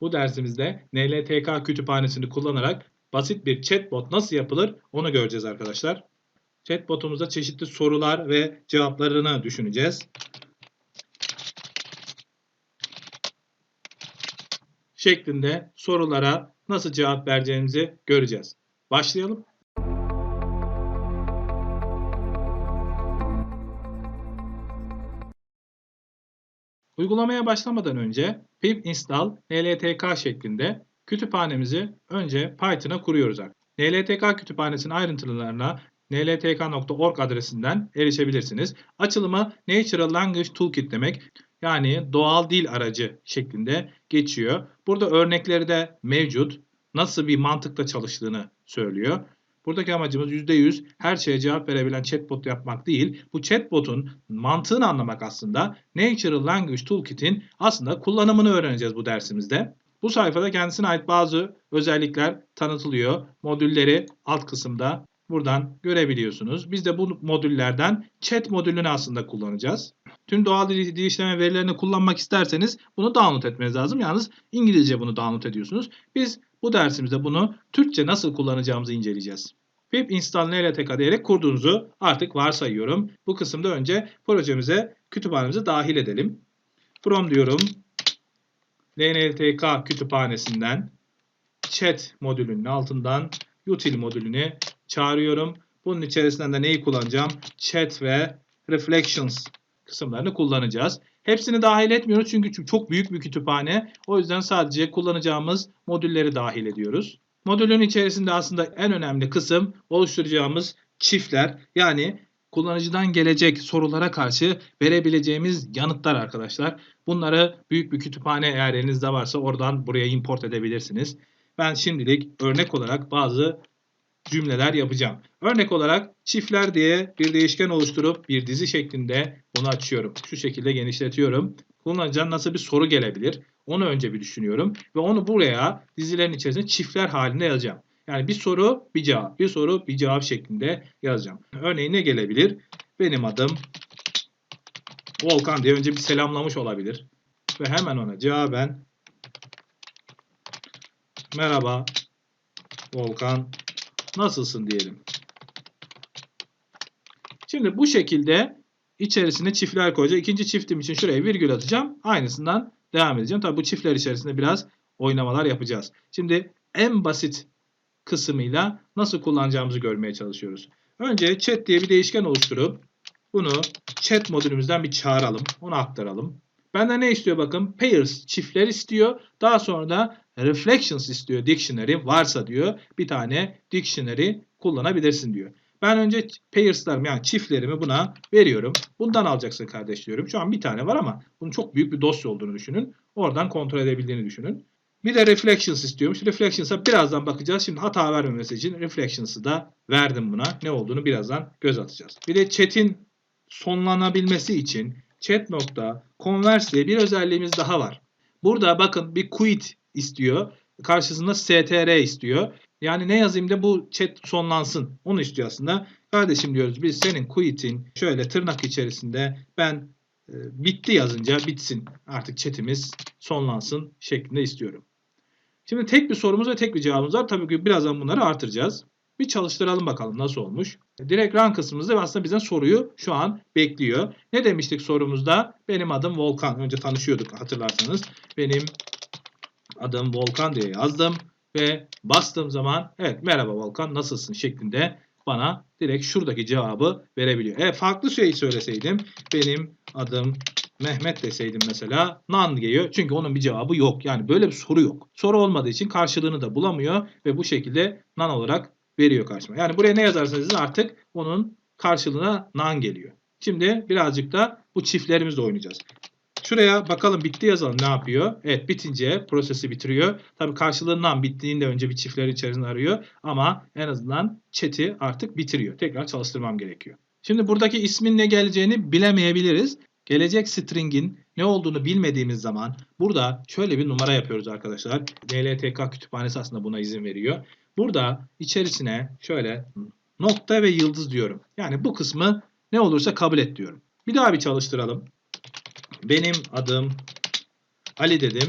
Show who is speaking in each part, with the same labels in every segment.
Speaker 1: Bu dersimizde NLTK kütüphanesini kullanarak basit bir chatbot nasıl yapılır onu göreceğiz arkadaşlar. Chatbotumuzda çeşitli sorular ve cevaplarını düşüneceğiz. Şeklinde sorulara nasıl cevap vereceğimizi göreceğiz. Başlayalım. Uygulamaya başlamadan önce pip install nltk şeklinde kütüphanemizi önce Python'a kuruyoruz. NLTK kütüphanesinin ayrıntılarına nltk.org adresinden erişebilirsiniz. Açılımı Natural Language Toolkit demek. Yani doğal dil aracı şeklinde geçiyor. Burada örnekleri de mevcut. Nasıl bir mantıkla çalıştığını söylüyor. Buradaki amacımız %100 her şeye cevap verebilen chatbot yapmak değil. Bu chatbot'un mantığını anlamak aslında. Natural Language Toolkit'in aslında kullanımını öğreneceğiz bu dersimizde. Bu sayfada kendisine ait bazı özellikler tanıtılıyor. Modülleri alt kısımda buradan görebiliyorsunuz. Biz de bu modüllerden chat modülünü aslında kullanacağız. Tüm doğal dil, işleme verilerini kullanmak isterseniz bunu download etmeniz lazım. Yalnız İngilizce bunu download ediyorsunuz. Biz bu dersimizde bunu Türkçe nasıl kullanacağımızı inceleyeceğiz. pip install nltk diyerek kurduğunuzu artık varsayıyorum. Bu kısımda önce projemize, kütüphanemize dahil edelim. From diyorum. NLTK kütüphanesinden chat modülünün altından util modülünü çağırıyorum. Bunun içerisinden de neyi kullanacağım? Chat ve reflections kısımlarını kullanacağız. Hepsini dahil etmiyoruz çünkü çok büyük bir kütüphane. O yüzden sadece kullanacağımız modülleri dahil ediyoruz. Modülün içerisinde aslında en önemli kısım oluşturacağımız çiftler. Yani kullanıcıdan gelecek sorulara karşı verebileceğimiz yanıtlar arkadaşlar. Bunları büyük bir kütüphane eğer elinizde varsa oradan buraya import edebilirsiniz. Ben şimdilik örnek olarak bazı cümleler yapacağım. Örnek olarak çiftler diye bir değişken oluşturup bir dizi şeklinde bunu açıyorum. Şu şekilde genişletiyorum. Kullanıcıdan nasıl bir soru gelebilir? Onu önce bir düşünüyorum ve onu buraya dizilerin içerisinde çiftler halinde yazacağım. Yani bir soru, bir cevap, bir soru, bir cevap şeklinde yazacağım. Örneğin ne gelebilir? Benim adım Volkan diye önce bir selamlamış olabilir. Ve hemen ona cevaben Merhaba Volkan nasılsın diyelim. Şimdi bu şekilde içerisine çiftler koyacağım. İkinci çiftim için şuraya virgül atacağım. Aynısından devam edeceğim. Tabi bu çiftler içerisinde biraz oynamalar yapacağız. Şimdi en basit kısmıyla nasıl kullanacağımızı görmeye çalışıyoruz. Önce chat diye bir değişken oluşturup bunu chat modülümüzden bir çağıralım. Onu aktaralım. Benden ne istiyor bakın? Pairs çiftler istiyor. Daha sonra da reflections istiyor dictionary varsa diyor. Bir tane dictionary kullanabilirsin diyor. Ben önce pairs'larımı yani çiftlerimi buna veriyorum. Bundan alacaksın kardeş diyorum. Şu an bir tane var ama bunun çok büyük bir dosya olduğunu düşünün. Oradan kontrol edebildiğini düşünün. Bir de reflections istiyormuş. Reflections'a birazdan bakacağız. Şimdi hata vermemesi için reflections'ı da verdim buna. Ne olduğunu birazdan göz atacağız. Bir de chat'in sonlanabilmesi için chat nokta converse diye bir özelliğimiz daha var. Burada bakın bir quit istiyor. Karşısında str istiyor. Yani ne yazayım da bu chat sonlansın. Onu istiyor aslında. Kardeşim diyoruz biz senin quit'in şöyle tırnak içerisinde ben e, bitti yazınca bitsin. Artık chatimiz sonlansın şeklinde istiyorum. Şimdi tek bir sorumuz ve tek bir cevabımız var. Tabii ki birazdan bunları artıracağız. Bir çalıştıralım bakalım nasıl olmuş. Direkt run kısmımızda aslında bizden soruyu şu an bekliyor. Ne demiştik sorumuzda? Benim adım Volkan. Önce tanışıyorduk hatırlarsanız. Benim adım Volkan diye yazdım. Ve bastığım zaman evet merhaba Volkan nasılsın şeklinde bana direkt şuradaki cevabı verebiliyor. E farklı şey söyleseydim benim adım Mehmet deseydim mesela nan geliyor. Çünkü onun bir cevabı yok. Yani böyle bir soru yok. Soru olmadığı için karşılığını da bulamıyor ve bu şekilde nan olarak veriyor karşıma. Yani buraya ne yazarsanız artık onun karşılığına nan geliyor. Şimdi birazcık da bu çiftlerimizle oynayacağız. Şuraya bakalım bitti yazalım ne yapıyor? Evet bitince prosesi bitiriyor. Tabi karşılığından bittiğinde önce bir çiftler içerisinde arıyor. Ama en azından chat'i artık bitiriyor. Tekrar çalıştırmam gerekiyor. Şimdi buradaki ismin ne geleceğini bilemeyebiliriz. Gelecek string'in ne olduğunu bilmediğimiz zaman burada şöyle bir numara yapıyoruz arkadaşlar. DLTK kütüphanesi aslında buna izin veriyor. Burada içerisine şöyle nokta ve yıldız diyorum. Yani bu kısmı ne olursa kabul et diyorum. Bir daha bir çalıştıralım. Benim adım Ali dedim.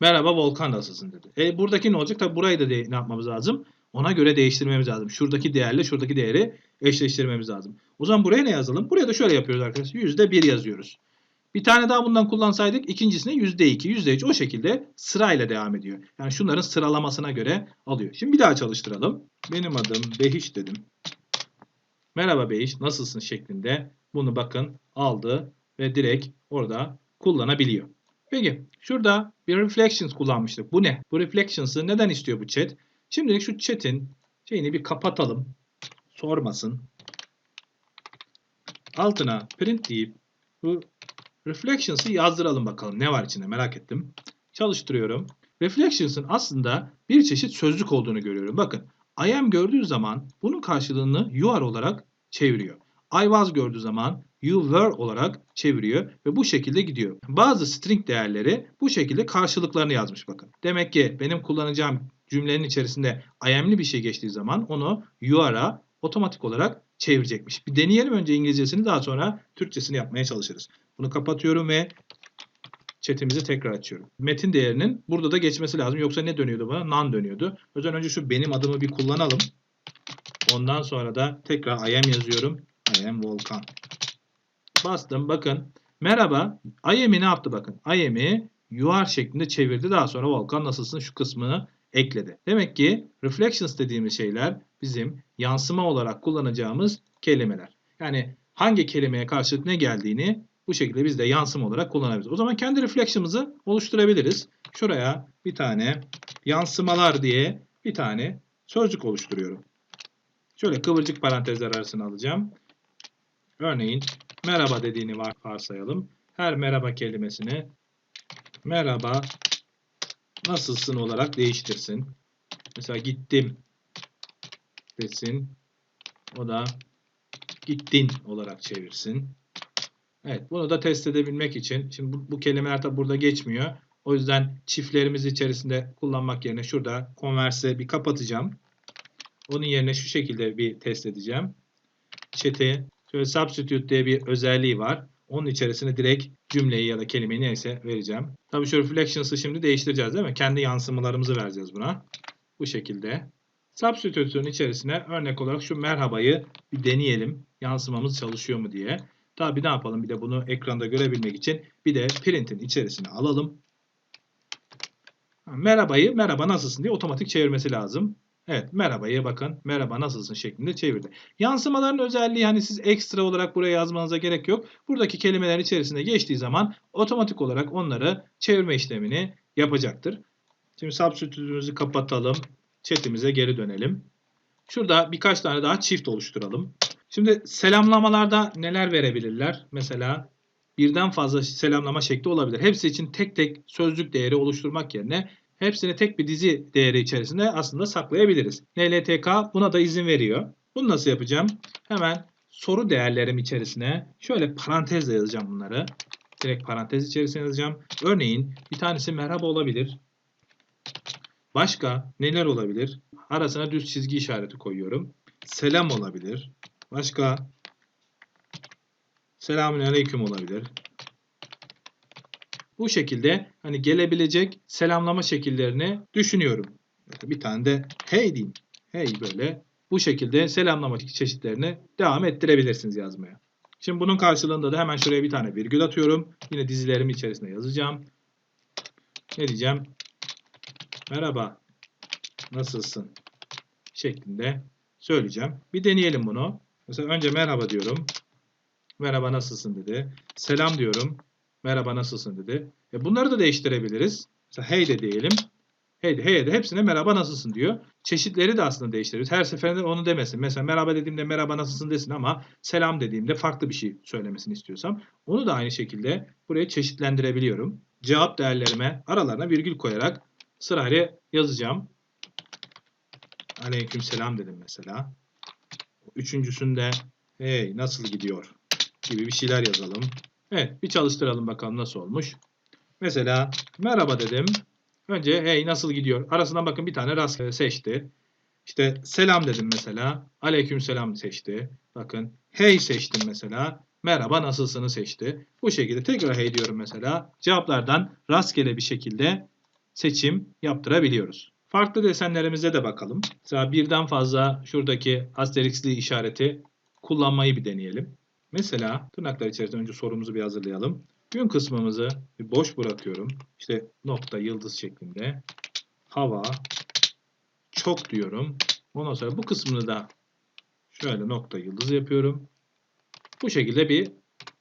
Speaker 1: Merhaba Volkan nasılsın dedi. E buradaki ne olacak? Tabii burayı da ne yapmamız lazım? Ona göre değiştirmemiz lazım. Şuradaki değerle şuradaki değeri eşleştirmemiz lazım. O zaman buraya ne yazalım? Buraya da şöyle yapıyoruz arkadaşlar. %1 yazıyoruz. Bir tane daha bundan kullansaydık ikincisine %2, %3 o şekilde sırayla devam ediyor. Yani şunların sıralamasına göre alıyor. Şimdi bir daha çalıştıralım. Benim adım Behiş dedim. Merhaba Behiş nasılsın şeklinde bunu bakın aldı ve direkt orada kullanabiliyor. Peki şurada bir reflections kullanmıştık. Bu ne? Bu reflections'ı neden istiyor bu chat? Şimdilik şu chat'in şeyini bir kapatalım. Sormasın. Altına print deyip bu reflections'ı yazdıralım bakalım. Ne var içinde merak ettim. Çalıştırıyorum. Reflections'ın aslında bir çeşit sözlük olduğunu görüyorum. Bakın I am gördüğü zaman bunun karşılığını you are olarak çeviriyor. I was gördüğü zaman you were olarak çeviriyor ve bu şekilde gidiyor. Bazı string değerleri bu şekilde karşılıklarını yazmış bakın. Demek ki benim kullanacağım cümlenin içerisinde I am'li bir şey geçtiği zaman onu you otomatik olarak çevirecekmiş. Bir deneyelim önce İngilizcesini daha sonra Türkçesini yapmaya çalışırız. Bunu kapatıyorum ve chatimizi tekrar açıyorum. Metin değerinin burada da geçmesi lazım. Yoksa ne dönüyordu bana? None dönüyordu. O yüzden önce şu benim adımı bir kullanalım. Ondan sonra da tekrar I am yazıyorum. I am Volkan. Bastım bakın. Merhaba. I am'i ne yaptı bakın. I am'i you şeklinde çevirdi. Daha sonra Volkan nasılsın şu kısmını ekledi. Demek ki reflections dediğimiz şeyler bizim yansıma olarak kullanacağımız kelimeler. Yani hangi kelimeye karşılık ne geldiğini bu şekilde biz de yansıma olarak kullanabiliriz. O zaman kendi reflection'ımızı oluşturabiliriz. Şuraya bir tane yansımalar diye bir tane sözcük oluşturuyorum. Şöyle kıvırcık parantezler arasına alacağım. Örneğin merhaba dediğini var- varsayalım. Her merhaba kelimesini merhaba nasılsın olarak değiştirsin. Mesela gittim desin. O da gittin olarak çevirsin. Evet bunu da test edebilmek için şimdi bu, bu kelimeler tabi burada geçmiyor. O yüzden çiftlerimiz içerisinde kullanmak yerine şurada converse'e bir kapatacağım. Onun yerine şu şekilde bir test edeceğim. Chat'e şöyle substitute diye bir özelliği var. Onun içerisine direkt cümleyi ya da kelimeyi neyse vereceğim. Tabii şu reflections'ı şimdi değiştireceğiz değil mi? Kendi yansımalarımızı vereceğiz buna. Bu şekilde. Substitute'un içerisine örnek olarak şu merhabayı bir deneyelim. Yansımamız çalışıyor mu diye. Tabii ne yapalım bir de bunu ekranda görebilmek için bir de print'in içerisine alalım. Ha, Merhabayı merhaba nasılsın diye otomatik çevirmesi lazım. Evet merhabayı bakın merhaba nasılsın şeklinde çevirdi. Yansımaların özelliği hani siz ekstra olarak buraya yazmanıza gerek yok. Buradaki kelimelerin içerisine geçtiği zaman otomatik olarak onları çevirme işlemini yapacaktır. Şimdi substitute'ümüzü kapatalım. Chat'imize geri dönelim. Şurada birkaç tane daha çift oluşturalım. Şimdi selamlamalarda neler verebilirler? Mesela birden fazla selamlama şekli olabilir. Hepsi için tek tek sözlük değeri oluşturmak yerine hepsini tek bir dizi değeri içerisinde aslında saklayabiliriz. NLTK buna da izin veriyor. Bunu nasıl yapacağım? Hemen soru değerlerim içerisine şöyle parantezle yazacağım bunları. Direkt parantez içerisine yazacağım. Örneğin bir tanesi merhaba olabilir. Başka neler olabilir? Arasına düz çizgi işareti koyuyorum. Selam olabilir. Başka Selamünaleyküm olabilir. Bu şekilde hani gelebilecek selamlama şekillerini düşünüyorum. Bir tane de hey diyeyim. Hey böyle. Bu şekilde selamlama çeşitlerini devam ettirebilirsiniz yazmaya. Şimdi bunun karşılığında da hemen şuraya bir tane virgül atıyorum. Yine dizilerim içerisinde yazacağım. Ne diyeceğim? Merhaba. Nasılsın? Şeklinde söyleyeceğim. Bir deneyelim bunu. Mesela önce merhaba diyorum. Merhaba nasılsın dedi. Selam diyorum. Merhaba nasılsın dedi. E bunları da değiştirebiliriz. Mesela hey de diyelim. Hey de, hey de hepsine merhaba nasılsın diyor. Çeşitleri de aslında değiştiriyoruz. Her seferinde onu demesin. Mesela merhaba dediğimde merhaba nasılsın desin ama selam dediğimde farklı bir şey söylemesini istiyorsam onu da aynı şekilde buraya çeşitlendirebiliyorum. Cevap değerlerime aralarına virgül koyarak sırayla yazacağım. Aleyküm selam dedim mesela. Üçüncüsünde hey nasıl gidiyor gibi bir şeyler yazalım. Evet bir çalıştıralım bakalım nasıl olmuş. Mesela merhaba dedim. Önce hey nasıl gidiyor? Arasından bakın bir tane rastgele seçti. İşte selam dedim mesela. Aleyküm selam seçti. Bakın hey seçtim mesela. Merhaba nasılsını seçti. Bu şekilde tekrar hey diyorum mesela. Cevaplardan rastgele bir şekilde seçim yaptırabiliyoruz. Farklı desenlerimize de bakalım. Mesela birden fazla şuradaki asterixli işareti kullanmayı bir deneyelim. Mesela tırnaklar içerisinde önce sorumuzu bir hazırlayalım. Gün kısmımızı bir boş bırakıyorum. İşte nokta yıldız şeklinde. Hava çok diyorum. Ondan sonra bu kısmını da şöyle nokta yıldız yapıyorum. Bu şekilde bir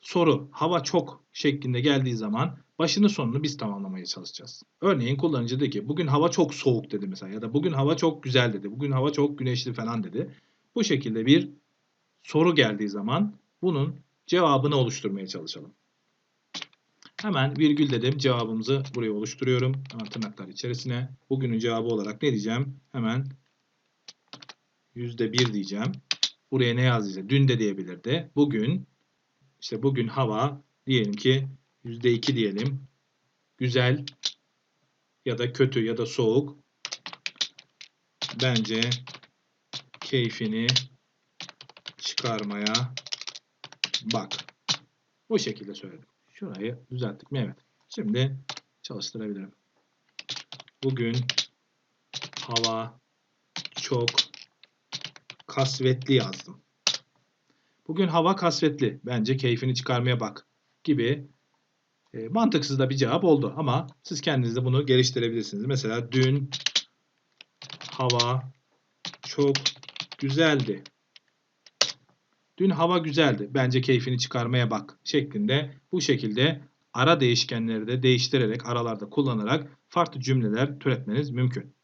Speaker 1: soru hava çok şeklinde geldiği zaman başını sonunu biz tamamlamaya çalışacağız. Örneğin kullanıcı dedi ki bugün hava çok soğuk dedi mesela ya da bugün hava çok güzel dedi. Bugün hava çok güneşli falan dedi. Bu şekilde bir soru geldiği zaman bunun cevabını oluşturmaya çalışalım. Hemen virgül dedim. Cevabımızı buraya oluşturuyorum. Hemen tırnaklar içerisine. Bugünün cevabı olarak ne diyeceğim? Hemen %1 diyeceğim. Buraya ne yazacağız? Dün de diyebilirdi. Bugün işte bugün hava diyelim ki %2 diyelim. Güzel ya da kötü ya da soğuk. Bence keyfini çıkarmaya bak. Bu şekilde söyledim. Şurayı düzelttik mi? Evet. Şimdi çalıştırabilirim. Bugün hava çok kasvetli yazdım. Bugün hava kasvetli. Bence keyfini çıkarmaya bak gibi e, mantıksız da bir cevap oldu. Ama siz kendiniz de bunu geliştirebilirsiniz. Mesela dün hava çok güzeldi. Dün hava güzeldi. Bence keyfini çıkarmaya bak şeklinde bu şekilde ara değişkenleri de değiştirerek aralarda kullanarak farklı cümleler türetmeniz mümkün.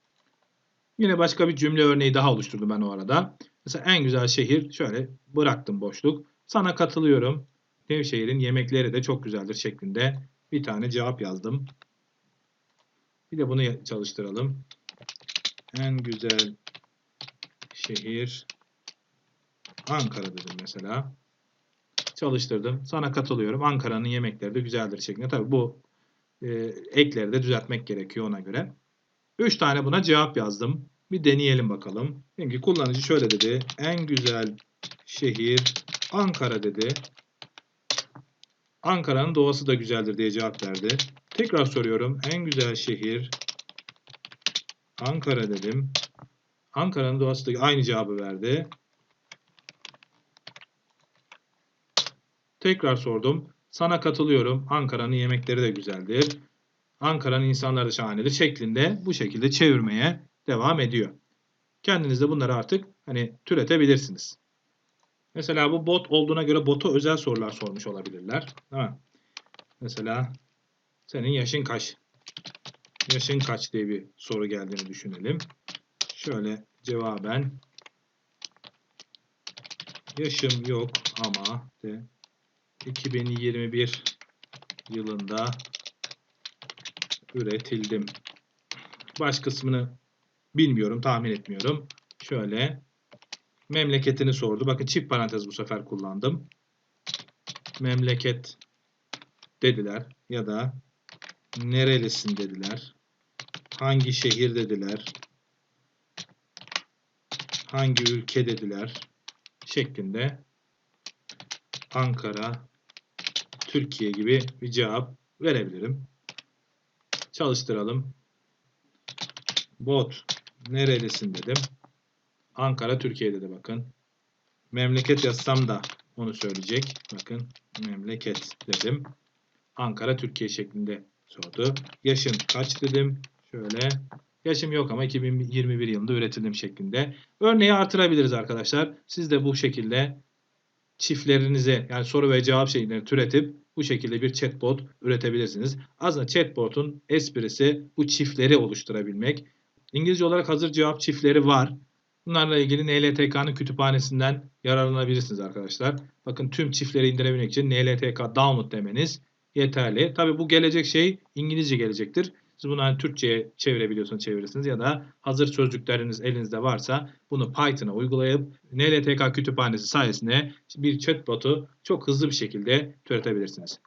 Speaker 1: Yine başka bir cümle örneği daha oluşturdum ben o arada. Mesela en güzel şehir şöyle bıraktım boşluk. Sana katılıyorum. Nevşehir'in yemekleri de çok güzeldir şeklinde bir tane cevap yazdım. Bir de bunu çalıştıralım. En güzel şehir Ankara dedim mesela. Çalıştırdım. Sana katılıyorum. Ankara'nın yemekleri de güzeldir şeklinde. Tabii bu e, ekleri de düzeltmek gerekiyor ona göre. 3 tane buna cevap yazdım. Bir deneyelim bakalım. Çünkü kullanıcı şöyle dedi. En güzel şehir Ankara dedi. Ankara'nın doğası da güzeldir diye cevap verdi. Tekrar soruyorum. En güzel şehir Ankara dedim. Ankara'nın doğası da aynı cevabı verdi. Tekrar sordum. Sana katılıyorum. Ankara'nın yemekleri de güzeldir. Ankara'nın insanları şahanedir şeklinde bu şekilde çevirmeye devam ediyor. Kendiniz de bunları artık hani türetebilirsiniz. Mesela bu bot olduğuna göre bota özel sorular sormuş olabilirler. Değil mi? Mesela senin yaşın kaç? Yaşın kaç diye bir soru geldiğini düşünelim. Şöyle cevaben yaşım yok ama de 2021 yılında üretildim. Baş kısmını bilmiyorum, tahmin etmiyorum. Şöyle memleketini sordu. Bakın çift parantez bu sefer kullandım. Memleket dediler ya da nerelisin dediler. Hangi şehir dediler. Hangi ülke dediler şeklinde Ankara, Türkiye gibi bir cevap verebilirim. Çalıştıralım. Bot nerelisin dedim. Ankara Türkiye dedi bakın. Memleket yazsam da onu söyleyecek. Bakın memleket dedim. Ankara Türkiye şeklinde sordu. Yaşın kaç dedim. Şöyle yaşım yok ama 2021 yılında üretildim şeklinde. Örneği artırabiliriz arkadaşlar. Siz de bu şekilde çiftlerinize yani soru ve cevap şeklinde türetip bu şekilde bir chatbot üretebilirsiniz. Aslında chatbot'un esprisi bu çiftleri oluşturabilmek. İngilizce olarak hazır cevap çiftleri var. Bunlarla ilgili NLTK'nın kütüphanesinden yararlanabilirsiniz arkadaşlar. Bakın tüm çiftleri indirebilmek için NLTK download demeniz yeterli. Tabi bu gelecek şey İngilizce gelecektir. Siz bunu hani Türkçe'ye çevirebiliyorsanız çevirirsiniz ya da hazır sözlükleriniz elinizde varsa bunu Python'a uygulayıp NLTK kütüphanesi sayesinde bir chatbot'u çok hızlı bir şekilde türetebilirsiniz.